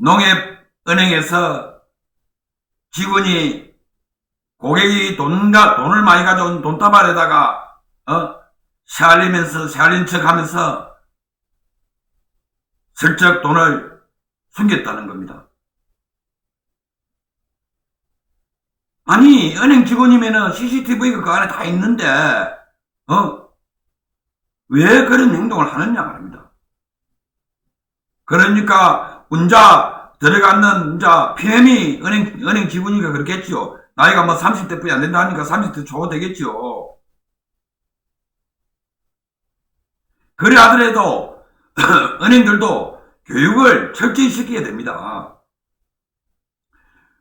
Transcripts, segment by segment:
농협은행에서 직원이 고객이 돈가, 돈을 많이 가져온 돈다발에다가, 어, 샤알리면서, 샤알린 척 하면서 슬쩍 돈을 숨겼다는 겁니다. 아니, 은행 직원이면은 CCTV가 그 안에 다 있는데, 어, 왜 그런 행동을 하느냐 말입니다. 그러니까, 운자 들어가는, 운자, PM이 은행, 은행 직원이니까 그렇겠지요. 나이가 뭐 30대 뿐이 안 된다 하니까 30대 초가 되겠지요. 그래 하더라도, 은행들도 교육을 철저히 시켜야 됩니다.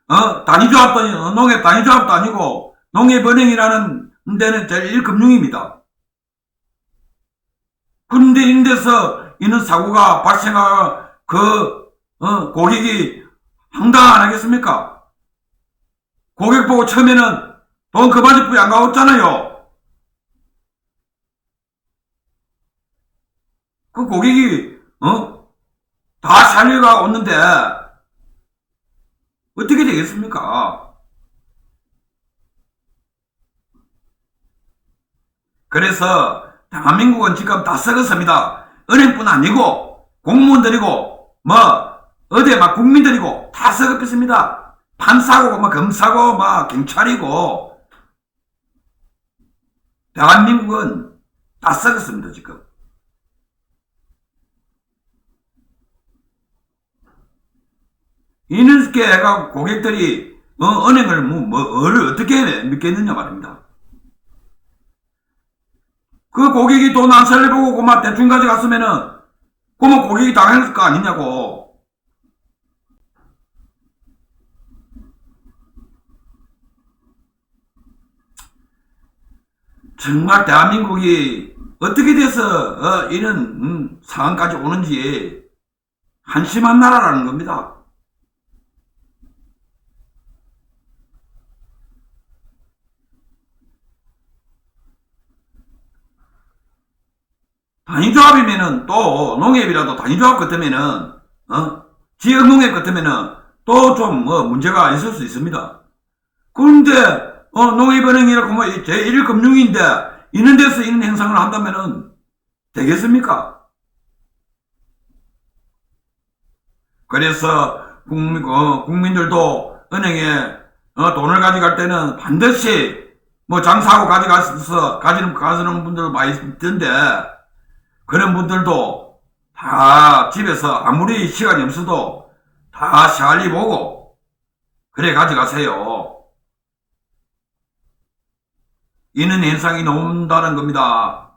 어, 단위조합도, 아니- 어, 농협 단위조합도 아니고, 농협은행이라는 데는 제1금융입니다. 그런데 이런 데서 이런 사고가 발생하, 그, 어, 고객이 황당 안 하겠습니까? 고객 보고 처음에는 돈 그바지뿐이 안 가왔잖아요. 그 고객이, 어, 다 살려가 왔는데, 어떻게 되겠습니까? 그래서 대한민국은 지금 다 썩었습니다. 은행뿐 아니고 공무원들이고 뭐 어디 막 국민들이고 다 썩었습니다. 판사고 뭐 검사고 뭐 경찰이고 대한민국은 다 썩었습니다 지금. 해가 고객들이 어, 은행을 뭐, 뭐를 어떻게 믿겠느냐 말입니다. 그 고객이 돈 안 살려보고 그만 대충 가져갔으면은 그러면 고객이 당할 거 아니냐고. 정말 대한민국이 어떻게 돼서 어, 이런 음, 상황까지 오는지 한심한 나라라는 겁니다. 단위조합이면은 또 농협이라도 단위조합 같으면은 어 지역 농협 같으면은 또 좀 뭐 문제가 있을 수 있습니다. 그런데 어 농협은행이라고 뭐 제1금융인데 이런 데서 이런 행상을 한다면은 되겠습니까? 그래서 국민, 어, 국민들도 은행에 어, 돈을 가져갈 때는 반드시 뭐 장사하고 가져가서 가지는 가시는 분들 많이 있던데 그런 분들도 다 집에서 아무리 시간이 없어도 다 샬리 보고 그래 가져가세요. 이는 현상이 나온다는 겁니다.